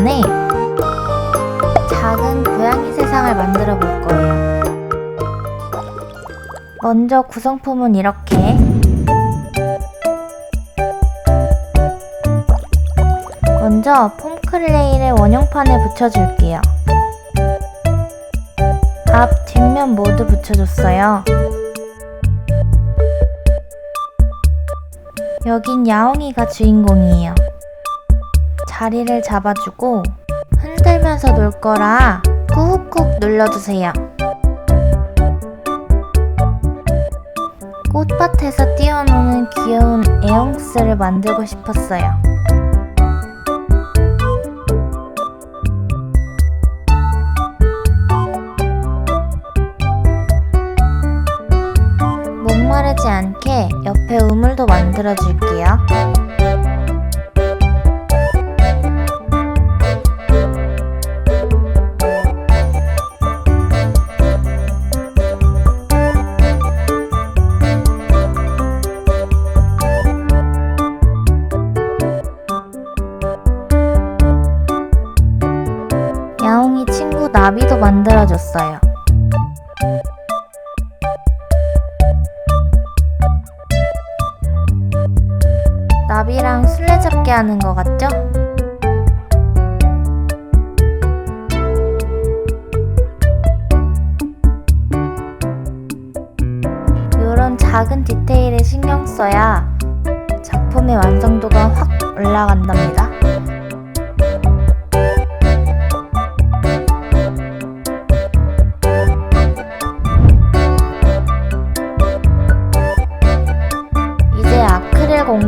안에 작은 고양이 세상을 만들어 볼 거예요. 먼저 구성품은 이렇게 먼저 폼클레이를 원형판에 붙여줄게요. 앞, 뒷면 모두 붙여줬어요. 여긴 야옹이가 주인공이에요. 자리를 잡아주고 흔들면서 놀 거라 꾹꾹 눌러주세요. 꽃밭에서 뛰어노는 귀여운 에옹스를 만들고 싶었어요. 목마르지 않게 옆에 우물도 만들어 줄게요. 나비도 만들어줬어요. 나비랑 술래잡기 하는 것 같죠? 이런 작은 디테일에 신경 써야 작품의 완성도가 확 올라간답니다.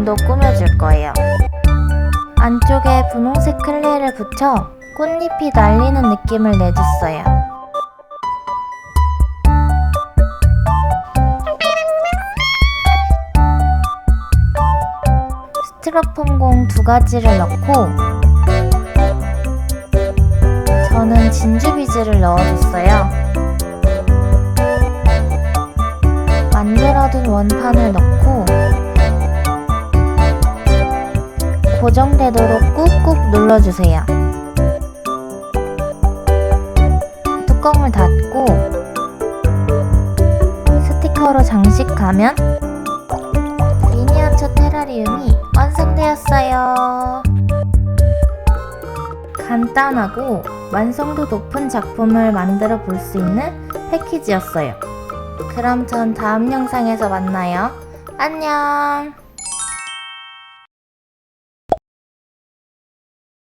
공도 꾸며줄 거예요. 안쪽에 분홍색 클레이를 붙여 꽃잎이 날리는 느낌을 내줬어요. 스티로폼 공 두 가지를 넣고 저는 진주 비즈를 넣어줬어요. 만들어둔 원판을 넣고 고정되도록 꾹꾹 눌러주세요. 뚜껑을 닫고 스티커로 장식하면 미니어처 테라리움이 완성되었어요. 간단하고 완성도 높은 작품을 만들어 볼 수 있는 패키지였어요. 그럼 전 다음 영상에서 만나요. 안녕!